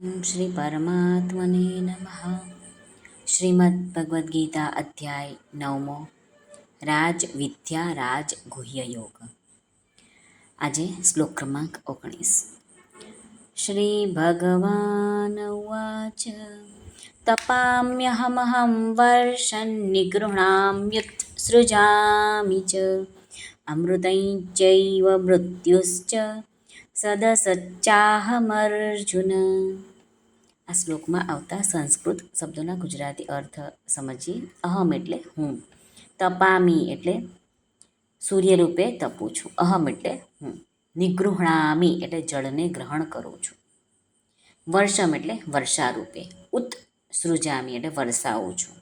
શ્રી પરમાત્મને નમઃ શ્રીમદ ભગવદ્ ગીતા અધ્યાય નવમો રાજ વિદ્યા રાજ ગુહ્ય યોગ આજે શ્લોક ક્રમાંક ઓગણીસ। શ્રી ભગવાન ઉવાચ તપામ્યહમહમ વર્ષન નિગૃહણામ્યુત સૃજામિ ચ અમૃતં મૃત્યુશ્ચ, સદસચ્ચાહમર્જુન। આ શ્લોકમાં આવતા સંસ્કૃત શબ્દોના ગુજરાતી અર્થ સમજીએ. અહમ એટલે હું. તપામી એટલે સૂર્ય રૂપે તપું છું. અહમ એટલે હું. નિગૃહણામી એટલે જળને ગ્રહણ કરું છું. વર્ષમ એટલે વર્ષા રૂપે ઉત સૃજામી એટલે વરસાવું છું.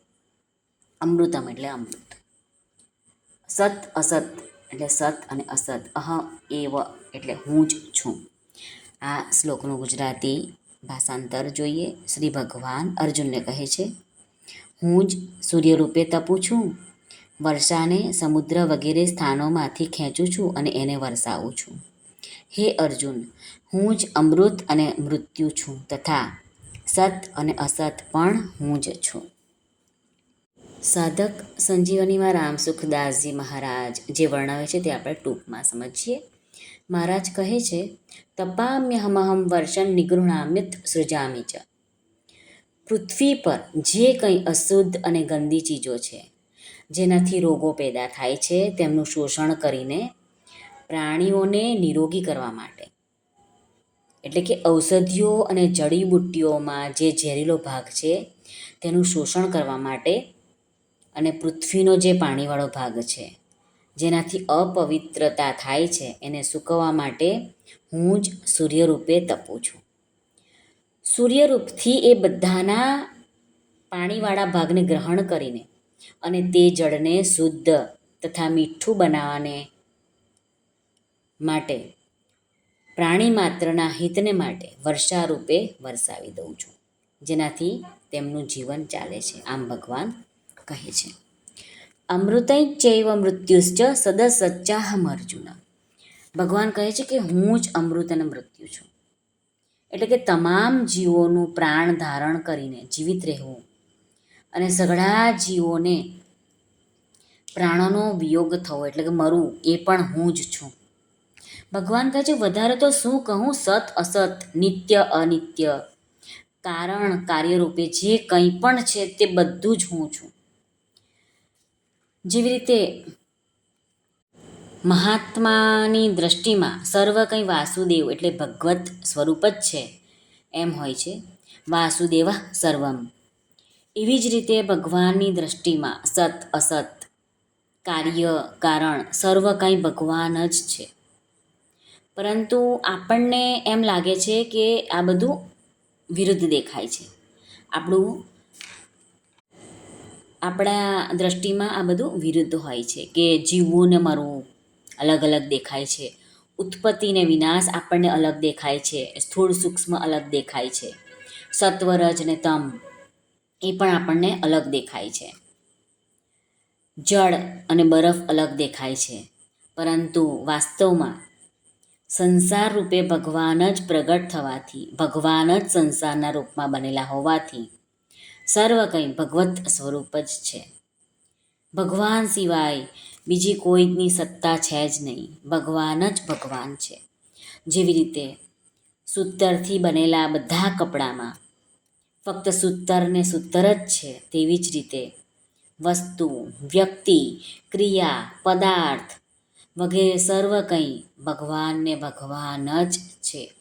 અમૃતમ એટલે અમૃત. સત અસત એટલે સત અને અસત. અહ એવ એટલે હું જ છું. આ શ્લોકનું ગુજરાતી ભાષાંતર જોઈએ. શ્રી ભગવાન અર્જુનને કહે છે, હું જ સૂર્યરૂપે તપું છું. વર્ષાને સમુદ્ર વગેરે સ્થાનોમાંથી ખેંચું છું અને એને વરસાવું છું. હે અર્જુન, હું જ અમૃત અને મૃત્યુ છું તથા સત અને અસત પણ હું જ છું. સાધક સંજીવનીમાં રામ સુખદાસજી મહારાજ જે વર્ણવે છે તે આપણે ટૂંકમાં સમજીએ. મહારાજ કહે છે તપામ્યહમહમ વર્ષન નિગૃણામ્યત સૃજામી ચ. પૃથ્વી પર જે કંઈ અશુદ્ધ અને ગંદી ચીજો છે, જેનાથી રોગો પેદા થાય છે, તેમનું શોષણ કરીને પ્રાણીઓને નિરોગી કરવા માટે. એટલે કે ઔષધિઓ અને જડીબુટ્ટીઓમાં જે ઝેરીલો ભાગ છે, તેનું શોષણ કરવા માટે અને પૃથ્વીનો જે પાણીવાળો ભાગ છે જેનાથી અપવિત્રતા થાય છે, એને સૂકવવા માટે હું જ સૂર્યરૂપે તપું છું. સૂર્યરૂપથી એ બધાના પાણીવાળા ભાગને ગ્રહણ કરીને અને તે જળને શુદ્ધ તથા મીઠું બનાવવાને માટે, પ્રાણી માત્રના હિતને માટે વર્ષારૂપે વરસાવી દઉં છું, જેનાથી તેમનું જીવન ચાલે છે, આમ ભગવાન કહે છે. અમૃતૈ ચૈવ મૃત્યુશ્ચ સદસચ્ચાહમ અર્જુન ભગવાન કહે છે કે હું જ અમૃત અને મૃત્યુ છું. એટલે કે તમામ જીવોનું પ્રાણ ધારણ કરીને જીવિત રહેવું અને સઘળા જીવોને પ્રાણોનો વિયોગ થવો, એટલે કે મરવું, એ પણ હું જ છું. ભગવાન કહે છે, વધારે તો શું કહું? સત અસત, નિત્ય અનિત્ય. કારણ, કાર્યરૂપે જે કંઈ પણ છે તે બધું જ હું છું. જેવી રીતે મહાત્માની દ્રષ્ટિમાં સર્વ કંઈ વાસુદેવ એટલે ભગવત સ્વરૂપ જ છે, એમ હોય છે. વાસુદેવ સર્વમ. એવી જ રીતે ભગવાનની દ્રષ્ટિમાં સત, અસત, કાર્ય, કારણ સર્વ કંઈ ભગવાન જ છે. પરંતુ આપણને એમ લાગે છે કે આ બધું વિરુદ્ધ દેખાય છે. આપણું આપણા દ્રષ્ટિમાં આ બધું વિરુદ્ધ હોય છે કે જીવવું ને અલગ અલગ દેખાય છે. ઉત્પત્તિ ને વિનાશ આપણને અલગ દેખાય છે. સ્થૂળ સૂક્ષ્મ અલગ દેખાય છે. સત્વરજ ને તમ એ પણ આપણને અલગ દેખાય છે. જળ અને બરફ અલગ દેખાય છે. પરંતુ વાસ્તવમાં સંસાર રૂપે ભગવાન જ પ્રગટ થવાથી, ભગવાન જ સંસારના રૂપમાં બનેલા હોવાથી સર્વ કંઈ ભગવત સ્વરૂપ જ છે. ભગવાન સિવાય બીજી કોઈની સત્તા છે જ નહીં. ભગવાન જ ભગવાન છે. જેવી રીતે સૂતરથી બનેલા બધા કપડામાં ફક્ત સૂતર ને સૂતર જ છે, તેવી જ રીતે વસ્તુ, વ્યક્તિ, ક્રિયા, પદાર્થ વગેરે સર્વ કંઈ ભગવાનને ભગવાન જ છે.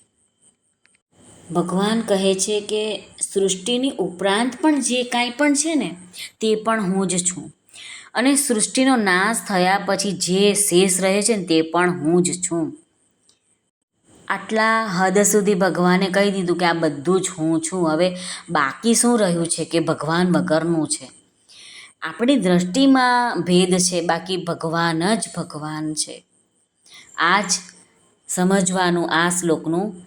ભગવાન કહે છે કે સૃષ્ટિની ઉપરાંત પણ જે કાંઈ પણ છે ને, તે પણ હું જ છું. અને સૃષ્ટિનો નાશ થયા પછી જે શેષ રહે છે ને, તે પણ હું જ છું. આટલા હદ સુધી ભગવાને કહી દીધું કે આ બધું જ હું છું. હવે બાકી શું રહ્યું છે કે ભગવાન વગરનું છે? આપણી દ્રષ્ટિમાં ભેદ છે, બાકી ભગવાન જ ભગવાન છે. આ જ સમજવાનું આ શ્લોકનું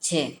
છે.